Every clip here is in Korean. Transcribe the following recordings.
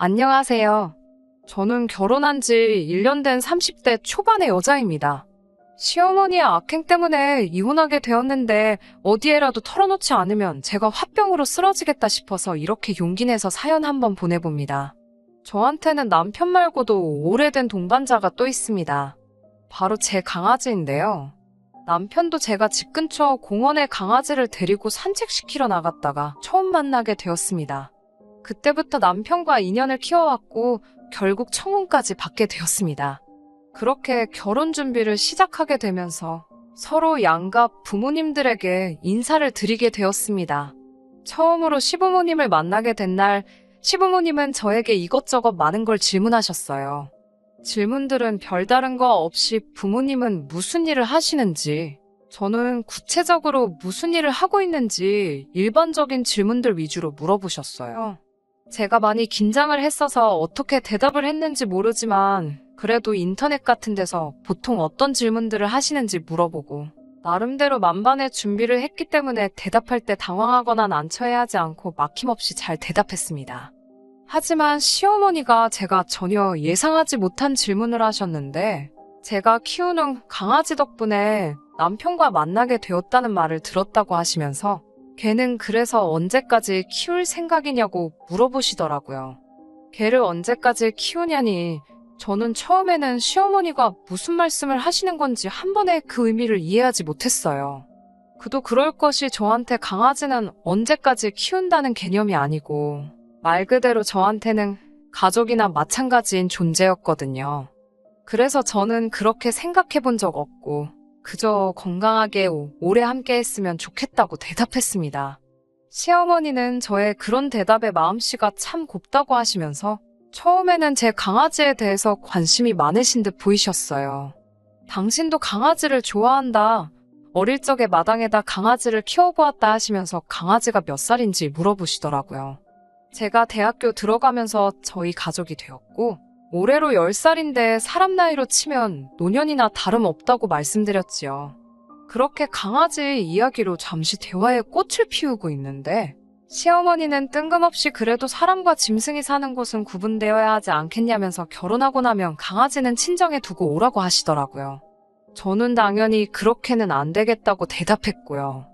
안녕하세요. 저는 결혼한 지 1년 된 30대 초반의 여자입니다. 시어머니의 악행 때문에 이혼하게 되었는데 어디에라도 털어놓지 않으면 제가 화병으로 쓰러지겠다 싶어서 이렇게 용기 내서 사연 한번 보내봅니다. 저한테는 남편 말고도 오래된 동반자가 또 있습니다. 바로 제 강아지인데요. 남편도 제가 집 근처 공원에 강아지를 데리고 산책시키러 나갔다가 처음 만나게 되었습니다. 그때부터 남편과 인연을 키워왔고 결국 청혼까지 받게 되었습니다. 그렇게 결혼 준비를 시작하게 되면서 서로 양가 부모님들에게 인사를 드리게 되었습니다. 처음으로 시부모님을 만나게 된 날, 시부모님은 저에게 이것저것 많은 걸 질문하셨어요. 질문들은 별다른 거 없이 부모님은 무슨 일을 하시는지, 저는 구체적으로 무슨 일을 하고 있는지 일반적인 질문들 위주로 물어보셨어요. 제가 많이 긴장을 했어서 어떻게 대답을 했는지 모르지만 그래도 인터넷 같은 데서 보통 어떤 질문들을 하시는지 물어보고 나름대로 만반의 준비를 했기 때문에 대답할 때 당황하거나 난처해하지 않고 막힘없이 잘 대답했습니다. 하지만 시어머니가 제가 전혀 예상하지 못한 질문을 하셨는데 제가 키우는 강아지 덕분에 남편과 만나게 되었다는 말을 들었다고 하시면서 걔는 그래서 언제까지 키울 생각이냐고 물어보시더라고요. 걔를 언제까지 키우냐니 저는 처음에는 시어머니가 무슨 말씀을 하시는 건지 한 번에 그 의미를 이해하지 못했어요. 그도 그럴 것이 저한테 강아지는 언제까지 키운다는 개념이 아니고 말 그대로 저한테는 가족이나 마찬가지인 존재였거든요. 그래서 저는 그렇게 생각해 본 적 없고 그저 건강하게 오- 오래 함께 했으면 좋겠다고 대답했습니다. 시어머니는 저의 그런 대답에 마음씨가 참 곱다고 하시면서 처음에는 제 강아지에 대해서 관심이 많으신 듯 보이셨어요. 당신도 강아지를 좋아한다. 어릴 적에 마당에다 강아지를 키워보았다 하시면서 강아지가 몇 살인지 물어보시더라고요. 제가 대학교 들어가면서 저희 가족이 되었고, 올해로 10살인데 사람 나이로 치면 노년이나 다름없다고 말씀드렸지요. 그렇게 강아지 이야기로 잠시 대화의 꽃을 피우고 있는데, 시어머니는 뜬금없이 그래도 사람과 짐승이 사는 곳은 구분되어야 하지 않겠냐면서 결혼하고 나면 강아지는 친정에 두고 오라고 하시더라고요. 저는 당연히 그렇게는 안 되겠다고 대답했고요.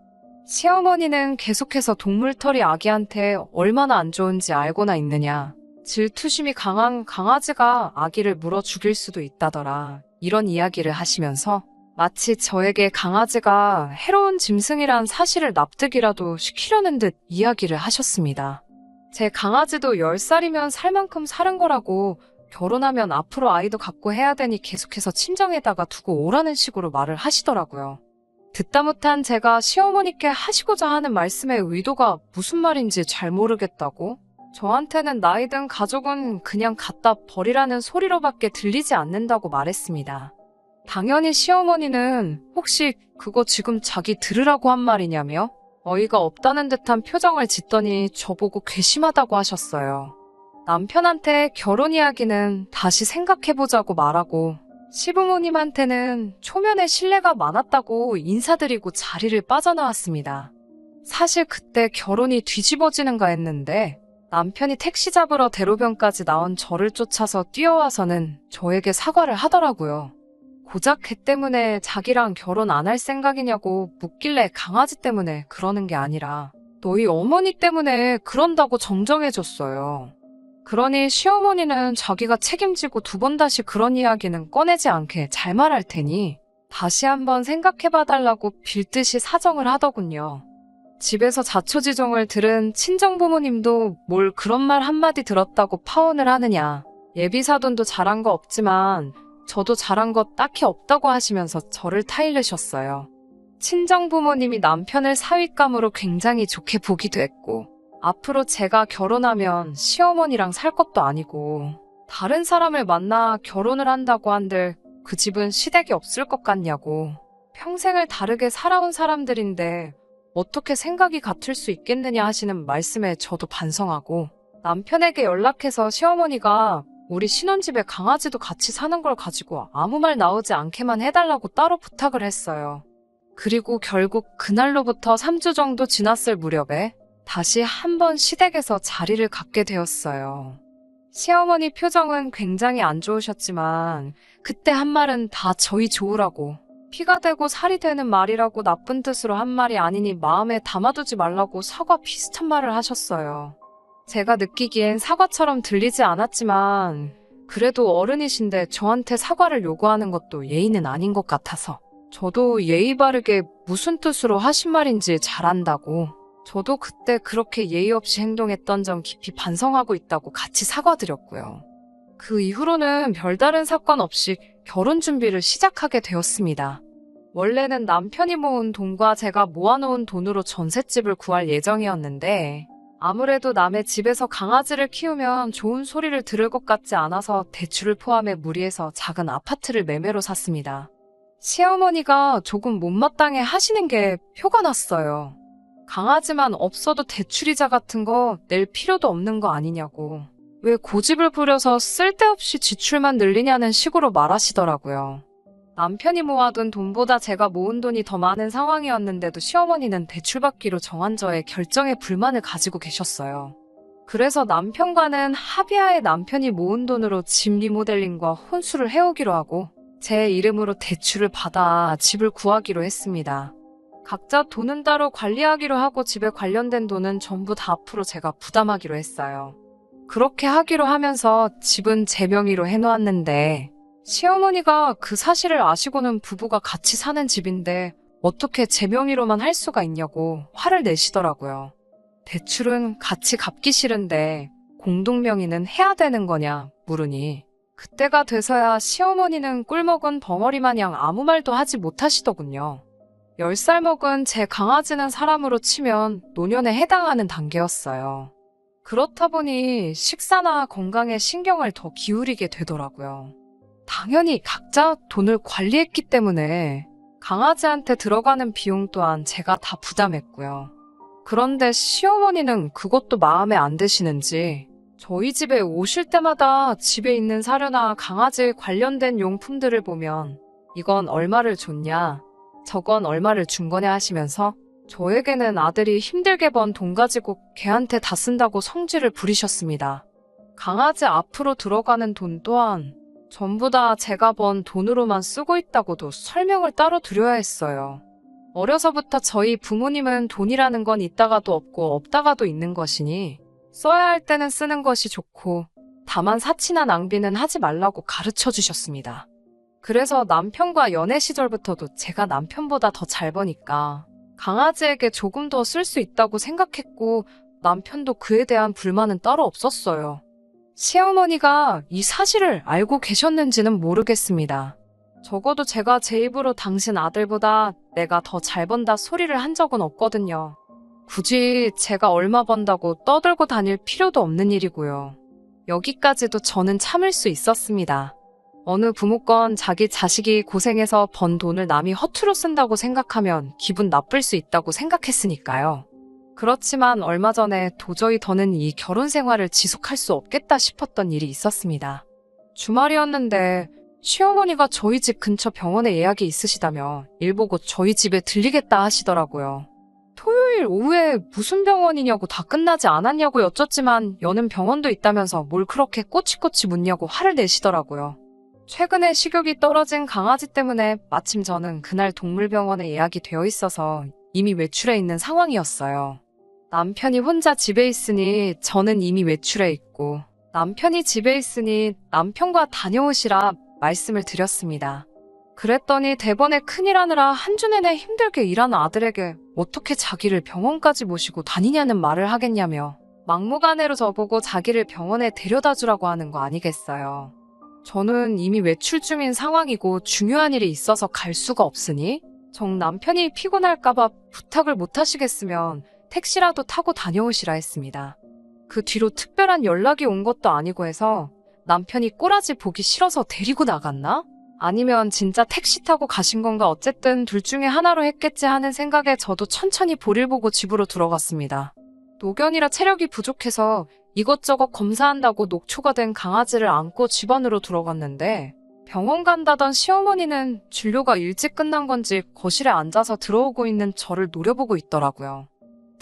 시어머니는 계속해서 동물털이 아기한테 얼마나 안 좋은지 알고나 있느냐. 질투심이 강한 강아지가 아기를 물어 죽일 수도 있다더라. 이런 이야기를 하시면서 마치 저에게 강아지가 해로운 짐승이란 사실을 납득이라도 시키려는 듯 이야기를 하셨습니다. 제 강아지도 10살이면 살 만큼 사는 거라고 결혼하면 앞으로 아이도 갖고 해야 되니 계속해서 친정에다가 두고 오라는 식으로 말을 하시더라고요. 듣다 못한 제가 시어머니께 하시고자 하는 말씀의 의도가 무슨 말인지 잘 모르겠다고 저한테는 나이든 가족은 그냥 갖다 버리라는 소리로밖에 들리지 않는다고 말했습니다. 당연히 시어머니는 혹시 그거 지금 자기 들으라고 한 말이냐며 어이가 없다는 듯한 표정을 짓더니 저보고 괘씸하다고 하셨어요. 남편한테 결혼 이야기는 다시 생각해보자고 말하고 시부모님한테는 초면에 신뢰가 많았다고 인사드리고 자리를 빠져나왔습니다. 사실 그때 결혼이 뒤집어지는가 했는데 남편이 택시 잡으러 대로변까지 나온 저를 쫓아서 뛰어와서는 저에게 사과를 하더라고요. 고작 걔 때문에 자기랑 결혼 안 할 생각이냐고 묻길래 강아지 때문에 그러는 게 아니라 너희 어머니 때문에 그런다고 정정해줬어요. 그러니 시어머니는 자기가 책임지고 두 번 다시 그런 이야기는 꺼내지 않게 잘 말할 테니 다시 한번 생각해봐달라고 빌듯이 사정을 하더군요. 집에서 자초지종을 들은 친정 부모님도 뭘 그런 말 한마디 들었다고 파혼을 하느냐. 예비사돈도 잘한 거 없지만 저도 잘한 거 딱히 없다고 하시면서 저를 타일르셨어요. 친정 부모님이 남편을 사윗감으로 굉장히 좋게 보기도 했고, 앞으로 제가 결혼하면 시어머니랑 살 것도 아니고, 다른 사람을 만나 결혼을 한다고 한들 그 집은 시댁이 없을 것 같냐고, 평생을 다르게 살아온 사람들인데 어떻게 생각이 같을 수 있겠느냐 하시는 말씀에 저도 반성하고, 남편에게 연락해서 시어머니가 우리 신혼집에 강아지도 같이 사는 걸 가지고 아무 말 나오지 않게만 해달라고 따로 부탁을 했어요. 그리고 결국 그날로부터 3주 정도 지났을 무렵에 다시 한 번 시댁에서 자리를 갖게 되었어요. 시어머니 표정은 굉장히 안 좋으셨지만 그때 한 말은 다 저희 좋으라고 피가 되고 살이 되는 말이라고 나쁜 뜻으로 한 말이 아니니 마음에 담아두지 말라고 사과 비슷한 말을 하셨어요. 제가 느끼기엔 사과처럼 들리지 않았지만 그래도 어른이신데 저한테 사과를 요구하는 것도 예의는 아닌 것 같아서 저도 예의 바르게 무슨 뜻으로 하신 말인지 잘 안다고 저도 그때 그렇게 예의 없이 행동했던 점 깊이 반성하고 있다고 같이 사과드렸고요. 그 이후로는 별다른 사건 없이 결혼 준비를 시작하게 되었습니다. 원래는 남편이 모은 돈과 제가 모아놓은 돈으로 전셋집을 구할 예정이었는데 아무래도 남의 집에서 강아지를 키우면 좋은 소리를 들을 것 같지 않아서 대출을 포함해 무리해서 작은 아파트를 매매로 샀습니다. 시어머니가 조금 못마땅해 하시는 게 표가 났어요. 강아지만 없어도 대출이자 같은 거 낼 필요도 없는 거 아니냐고. 왜 고집을 부려서 쓸데없이 지출만 늘리냐는 식으로 말하시더라고요. 남편이 모아둔 돈보다 제가 모은 돈이 더 많은 상황이었는데도 시어머니는 대출받기로 정한 저의 결정에 불만을 가지고 계셨어요. 그래서 남편과는 합의하에 남편이 모은 돈으로 집 리모델링과 혼수를 해오기로 하고 제 이름으로 대출을 받아 집을 구하기로 했습니다. 각자 돈은 따로 관리하기로 하고 집에 관련된 돈은 전부 다 앞으로 제가 부담하기로 했어요. 그렇게 하기로 하면서 집은 제 명의로 해놓았는데 시어머니가 그 사실을 아시고는 부부가 같이 사는 집인데 어떻게 제 명의로만 할 수가 있냐고 화를 내시더라고요. 대출은 같이 갚기 싫은데 공동 명의는 해야 되는 거냐 물으니 그때가 돼서야 시어머니는 꿀먹은 벙어리 마냥 아무 말도 하지 못하시더군요. 10살 먹은 제 강아지는 사람으로 치면 노년에 해당하는 단계였어요. 그렇다 보니 식사나 건강에 신경을 더 기울이게 되더라고요. 당연히 각자 돈을 관리했기 때문에 강아지한테 들어가는 비용 또한 제가 다 부담했고요. 그런데 시어머니는 그것도 마음에 안 드시는지 저희 집에 오실 때마다 집에 있는 사료나 강아지 관련된 용품들을 보면 이건 얼마를 줬냐, 저건 얼마를 준 거냐 하시면서 저에게는 아들이 힘들게 번 돈 가지고 걔한테 다 쓴다고 성질을 부리셨습니다. 강아지 앞으로 들어가는 돈 또한 전부 다 제가 번 돈으로만 쓰고 있다고도 설명을 따로 드려야 했어요. 어려서부터 저희 부모님은 돈이라는 건 있다가도 없고 없다가도 있는 것이니 써야 할 때는 쓰는 것이 좋고 다만 사치나 낭비는 하지 말라고 가르쳐 주셨습니다. 그래서 남편과 연애 시절부터도 제가 남편보다 더 잘 버니까 강아지에게 조금 더 쓸 수 있다고 생각했고 남편도 그에 대한 불만은 따로 없었어요. 시어머니가 이 사실을 알고 계셨는지는 모르겠습니다. 적어도 제가 제 입으로 당신 아들보다 내가 더 잘 번다 소리를 한 적은 없거든요. 굳이 제가 얼마 번다고 떠들고 다닐 필요도 없는 일이고요. 여기까지도 저는 참을 수 있었습니다. 어느 부모건 자기 자식이 고생해서 번 돈을 남이 허투루 쓴다고 생각하면 기분 나쁠 수 있다고 생각했으니까요. 그렇지만 얼마 전에 도저히 더는 이 결혼 생활을 지속할 수 없겠다 싶었던 일이 있었습니다. 주말이었는데 시어머니가 저희 집 근처 병원에 예약이 있으시다며 일 보고 저희 집에 들리겠다 하시더라고요. 토요일 오후에 무슨 병원이냐고 다 끝나지 않았냐고 여쭙지만 여는 병원도 있다면서 뭘 그렇게 꼬치꼬치 묻냐고 화를 내시더라고요. 최근에 식욕이 떨어진 강아지 때문에 마침 저는 그날 동물병원에 예약이 되어 있어서 이미 외출해 있는 상황이었어요. 남편이 혼자 집에 있으니 저는 이미 외출해 있고 남편이 집에 있으니 남편과 다녀오시라 말씀을 드렸습니다. 그랬더니 대번에 큰일 하느라 한 주 내내 힘들게 일하는 아들에게 어떻게 자기를 병원까지 모시고 다니냐는 말을 하겠냐며 막무가내로 저보고 자기를 병원에 데려다 주라고 하는 거 아니겠어요. 저는 이미 외출 중인 상황이고 중요한 일이 있어서 갈 수가 없으니 정 남편이 피곤할까봐 부탁을 못 하시겠으면 택시라도 타고 다녀오시라 했습니다. 그 뒤로 특별한 연락이 온 것도 아니고 해서 남편이 꼬라지 보기 싫어서 데리고 나갔나? 아니면 진짜 택시 타고 가신 건가 어쨌든 둘 중에 하나로 했겠지 하는 생각에 저도 천천히 볼일 보고 집으로 들어갔습니다. 노견이라 체력이 부족해서 이것저것 검사한다고 녹초가 된 강아지를 안고 집 안으로 들어갔는데 병원 간다던 시어머니는 진료가 일찍 끝난 건지 거실에 앉아서 들어오고 있는 저를 노려보고 있더라고요.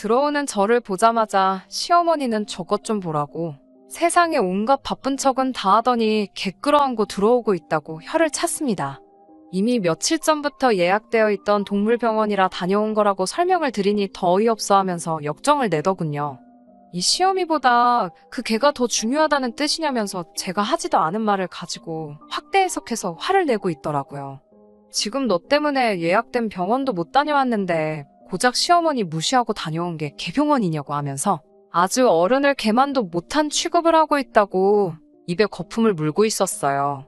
들어오는 저를 보자마자 시어머니는 저것 좀 보라고 세상에 온갖 바쁜 척은 다 하더니 개끌어안고 들어오고 있다고 혀를 찼습니다. 이미 며칠 전부터 예약되어 있던 동물병원이라 다녀온 거라고 설명을 드리니 더 어이없어 하면서 역정을 내더군요. 이 시어미보다 그 개가 더 중요하다는 뜻이냐면서 제가 하지도 않은 말을 가지고 확대 해석해서 화를 내고 있더라고요. 지금 너 때문에 예약된 병원도 못 다녀왔는데 고작 시어머니 무시하고 다녀온 게 개병원이냐고 하면서 아주 어른을 개만도 못한 취급을 하고 있다고 입에 거품을 물고 있었어요.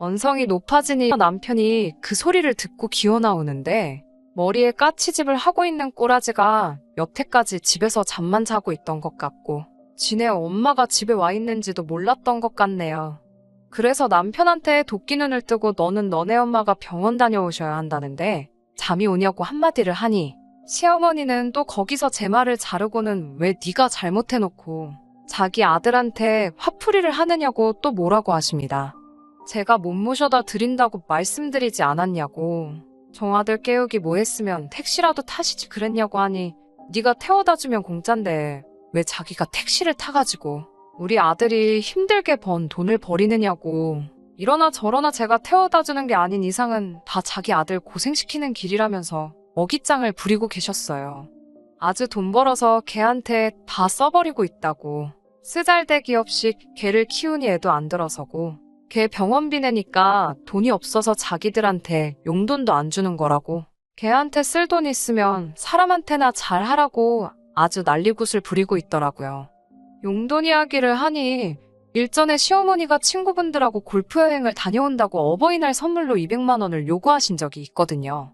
언성이 높아지니 남편이 그 소리를 듣고 기어 나오는데 머리에 까치집을 하고 있는 꼬라지가 여태까지 집에서 잠만 자고 있던 것 같고 지네 엄마가 집에 와 있는지도 몰랐던 것 같네요. 그래서 남편한테 도끼 눈을 뜨고 너는 너네 엄마가 병원 다녀오셔야 한다는데 잠이 오냐고 한마디를 하니 시어머니는 또 거기서 제 말을 자르고는 왜 네가 잘못해놓고 자기 아들한테 화풀이를 하느냐고 또 뭐라고 하십니다. 제가 못 모셔다 드린다고 말씀드리지 않았냐고 정아들 깨우기 뭐 했으면 택시라도 타시지 그랬냐고 하니 네가 태워다 주면 공짠데 왜 자기가 택시를 타가지고 우리 아들이 힘들게 번 돈을 버리느냐고 이러나 저러나 제가 태워다 주는 게 아닌 이상은 다 자기 아들 고생시키는 길이라면서 어깃장을 부리고 계셨어요. 아주 돈 벌어서 걔한테 다 써버리고 있다고. 쓰잘데기 없이 걔를 키우니 애도 안 들어서고. 걔 병원비 내니까 돈이 없어서 자기들한테 용돈도 안 주는 거라고. 걔한테 쓸 돈 있으면 사람한테나 잘하라고 아주 난리굿을 부리고 있더라고요. 용돈 이야기를 하니 일전에 시어머니가 친구분들하고 골프 여행을 다녀온다고 어버이날 선물로 200만 원을 요구하신 적이 있거든요.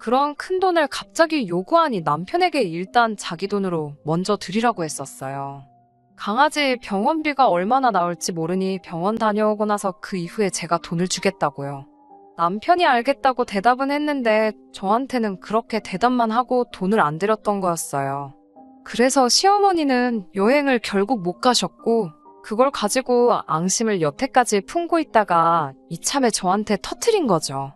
그런 큰 돈을 갑자기 요구하니 남편에게 일단 자기 돈으로 먼저 드리라고 했었어요. 강아지 병원비가 얼마나 나올지 모르니 병원 다녀오고 나서 그 이후에 제가 돈을 주겠다고요. 남편이 알겠다고 대답은 했는데 저한테는 그렇게 대답만 하고 돈을 안 드렸던 거였어요. 그래서 시어머니는 여행을 결국 못 가셨고 그걸 가지고 앙심을 여태까지 품고 있다가 이참에 저한테 터트린 거죠.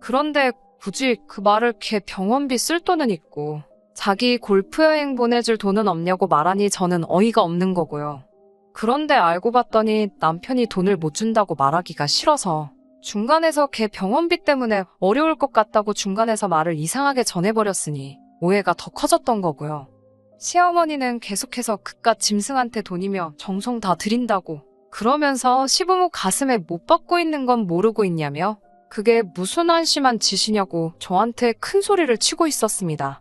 그런데 굳이 그 말을 걔 병원비 쓸 돈은 있고 자기 골프 여행 보내줄 돈은 없냐고 말하니 저는 어이가 없는 거고요. 그런데 알고 봤더니 남편이 돈을 못 준다고 말하기가 싫어서 중간에서 걔 병원비 때문에 어려울 것 같다고 중간에서 말을 이상하게 전해버렸으니 오해가 더 커졌던 거고요. 시어머니는 계속해서 그깟 짐승한테 돈이며 정성 다 드린다고 그러면서 시부모 가슴에 못 받고 있는 건 모르고 있냐며 그게 무슨 한심한 짓이냐고 저한테 큰 소리를 치고 있었습니다.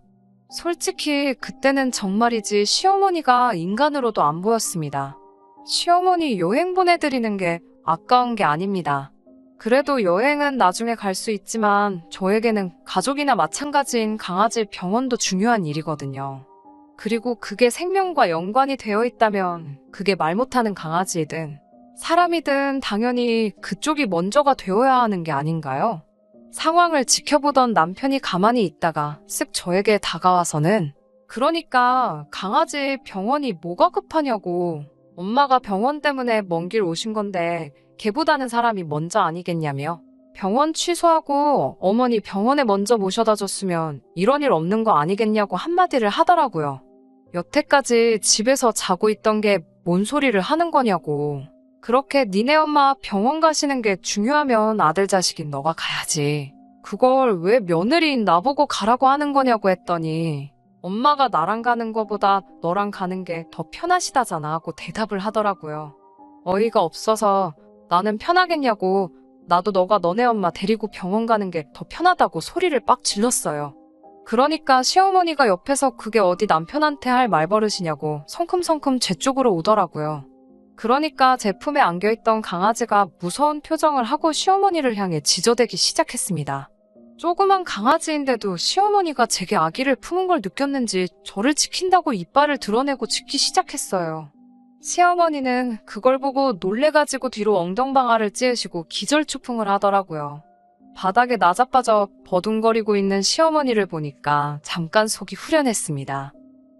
솔직히 그때는 정말이지 시어머니가 인간으로도 안 보였습니다. 시어머니 여행 보내드리는 게 아까운 게 아닙니다. 그래도 여행은 나중에 갈 수 있지만 저에게는 가족이나 마찬가지인 강아지 병원도 중요한 일이거든요. 그리고 그게 생명과 연관이 되어 있다면 그게 말 못하는 강아지이든 사람이든 당연히 그쪽이 먼저가 되어야 하는 게 아닌가요? 상황을 지켜보던 남편이 가만히 있다가 쓱 저에게 다가와서는 그러니까 강아지 병원이 뭐가 급하냐고 엄마가 병원 때문에 먼 길 오신 건데 걔보다는 사람이 먼저 아니겠냐며 병원 취소하고 어머니 병원에 먼저 모셔다 줬으면 이런 일 없는 거 아니겠냐고 한마디를 하더라고요. 여태까지 집에서 자고 있던 게 뭔 소리를 하는 거냐고. 그렇게 니네 엄마 병원 가시는 게 중요하면 아들 자식인 너가 가야지. 그걸 왜 며느리인 나보고 가라고 하는 거냐고 했더니 엄마가 나랑 가는 거보다 너랑 가는 게 더 편하시다잖아 하고 대답을 하더라고요. 어이가 없어서 나는 편하겠냐고 나도 너가 너네 엄마 데리고 병원 가는 게 더 편하다고 소리를 빡 질렀어요. 그러니까 시어머니가 옆에서 그게 어디 남편한테 할 말버릇이냐고 성큼성큼 제 쪽으로 오더라고요. 그러니까 제 품에 안겨있던 강아지가 무서운 표정을 하고 시어머니를 향해 지저대기 시작했습니다. 조그만 강아지인데도 시어머니가 제게 아기를 품은 걸 느꼈는지 저를 지킨다고 이빨을 드러내고 짖기 시작했어요. 시어머니는 그걸 보고 놀래가지고 뒤로 엉덩방아를 찌으시고 기절초풍을 하더라고요. 바닥에 나자빠져 버둥거리고 있는 시어머니를 보니까 잠깐 속이 후련했습니다.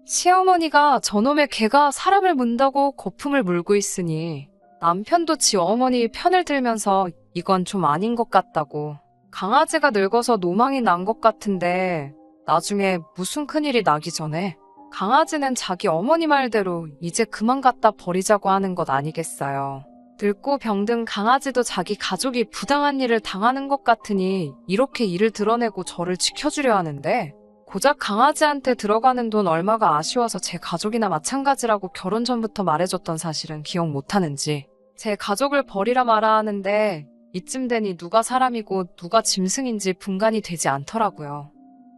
시어머니가 저놈의 개가 사람을 문다고 거품을 물고 있으니 남편도 지 어머니 편을 들면서 이건 좀 아닌 것 같다고 강아지가 늙어서 노망이 난 것 같은데 나중에 무슨 큰일이 나기 전에 강아지는 자기 어머니 말대로 이제 그만 갖다 버리자고 하는 것 아니겠어요. 늙고 병든 강아지도 자기 가족이 부당한 일을 당하는 것 같으니 이렇게 일을 드러내고 저를 지켜주려 하는데 고작 강아지한테 들어가는 돈 얼마가 아쉬워서 제 가족이나 마찬가지라고 결혼 전부터 말해줬던 사실은 기억 못하는지 제 가족을 버리라 말아 하는데 이쯤 되니 누가 사람이고 누가 짐승인지 분간이 되지 않더라고요.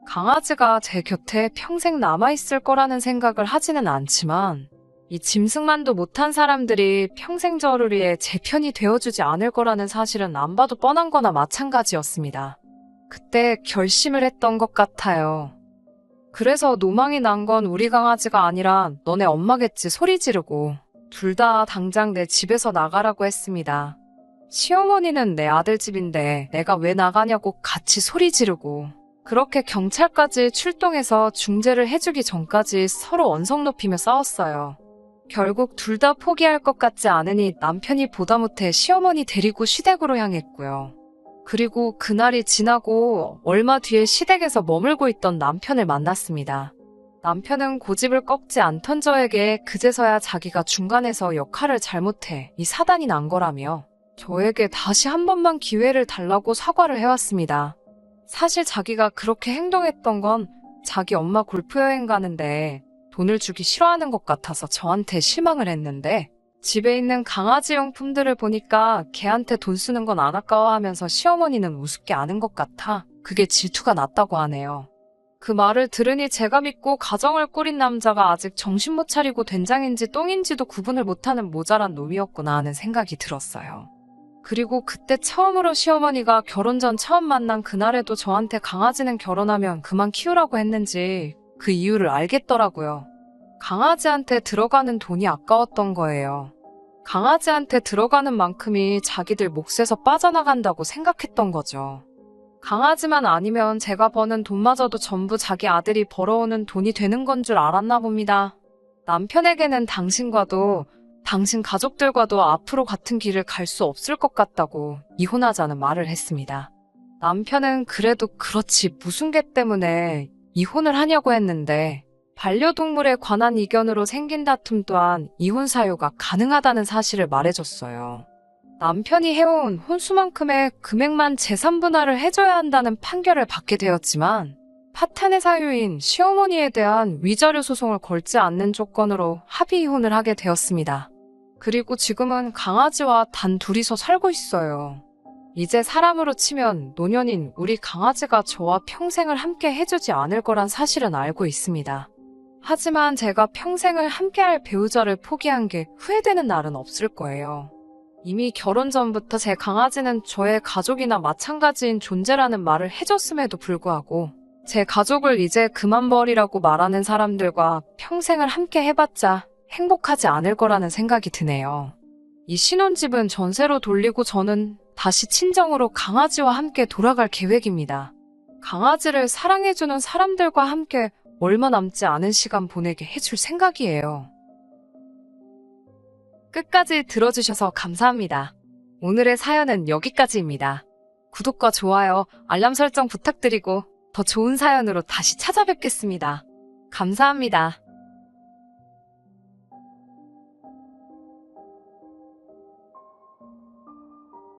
강아지가 제 곁에 평생 남아있을 거라는 생각을 하지는 않지만 이 짐승만도 못한 사람들이 평생 저를 위해 제 편이 되어주지 않을 거라는 사실은 안 봐도 뻔한 거나 마찬가지였습니다. 그때 결심을 했던 것 같아요. 그래서 노망이 난 건 우리 강아지가 아니라 너네 엄마겠지 소리 지르고 둘 다 당장 내 집에서 나가라고 했습니다. 시어머니는 내 아들 집인데 내가 왜 나가냐고 같이 소리 지르고 그렇게 경찰까지 출동해서 중재를 해주기 전까지 서로 언성 높이며 싸웠어요. 결국 둘 다 포기할 것 같지 않으니 남편이 보다 못해 시어머니 데리고 시댁으로 향했고요. 그리고 그날이 지나고 얼마 뒤에 시댁에서 머물고 있던 남편을 만났습니다. 남편은 고집을 꺾지 않던 저에게 그제서야 자기가 중간에서 역할을 잘못해 이 사단이 난 거라며 저에게 다시 한 번만 기회를 달라고 사과를 해왔습니다. 사실 자기가 그렇게 행동했던 건 자기 엄마 골프 여행 가는데 돈을 주기 싫어하는 것 같아서 저한테 실망을 했는데 집에 있는 강아지 용품들을 보니까 걔한테 돈 쓰는 건 안 아까워하면서 시어머니는 우습게 아는 것 같아 그게 질투가 났다고 하네요. 그 말을 들으니 제가 믿고 가정을 꾸린 남자가 아직 정신 못 차리고 된장인지 똥인지도 구분을 못하는 모자란 놈이었구나 하는 생각이 들었어요. 그리고 그때 처음으로 시어머니가 결혼 전 처음 만난 그날에도 저한테 강아지는 결혼하면 그만 키우라고 했는지 그 이유를 알겠더라고요. 강아지한테 들어가는 돈이 아까웠던 거예요. 강아지한테 들어가는 만큼이 자기들 몫에서 빠져나간다고 생각했던 거죠. 강아지만 아니면 제가 버는 돈마저도 전부 자기 아들이 벌어오는 돈이 되는 건 줄 알았나 봅니다. 남편에게는 당신과도 당신 가족들과도 앞으로 같은 길을 갈 수 없을 것 같다고 이혼하자는 말을 했습니다. 남편은 그래도 그렇지 무슨 개 때문에 이혼을 하냐고 했는데 반려동물에 관한 이견으로 생긴 다툼 또한 이혼 사유가 가능하다는 사실을 말해줬어요. 남편이 해온 혼수만큼의 금액만 재산 분할을 해줘야 한다는 판결을 받게 되었지만 파탄의 사유인 시어머니에 대한 위자료 소송을 걸지 않는 조건으로 합의 이혼을 하게 되었습니다. 그리고 지금은 강아지와 단 둘이서 살고 있어요. 이제 사람으로 치면 노년인 우리 강아지가 저와 평생을 함께 해주지 않을 거란 사실은 알고 있습니다. 하지만 제가 평생을 함께할 배우자를 포기한 게 후회되는 날은 없을 거예요. 이미 결혼 전부터 제 강아지는 저의 가족이나 마찬가지인 존재라는 말을 해줬음에도 불구하고 제 가족을 이제 그만 버리라고 말하는 사람들과 평생을 함께 해봤자 행복하지 않을 거라는 생각이 드네요. 이 신혼집은 전세로 돌리고 저는 다시 친정으로 강아지와 함께 돌아갈 계획입니다. 강아지를 사랑해주는 사람들과 함께 얼마 남지 않은 시간 보내게 해줄 생각이에요. 끝까지 들어주셔서 감사합니다. 오늘의 사연은 여기까지입니다. 구독과 좋아요, 알람 설정 부탁드리고 더 좋은 사연으로 다시 찾아뵙겠습니다. 감사합니다.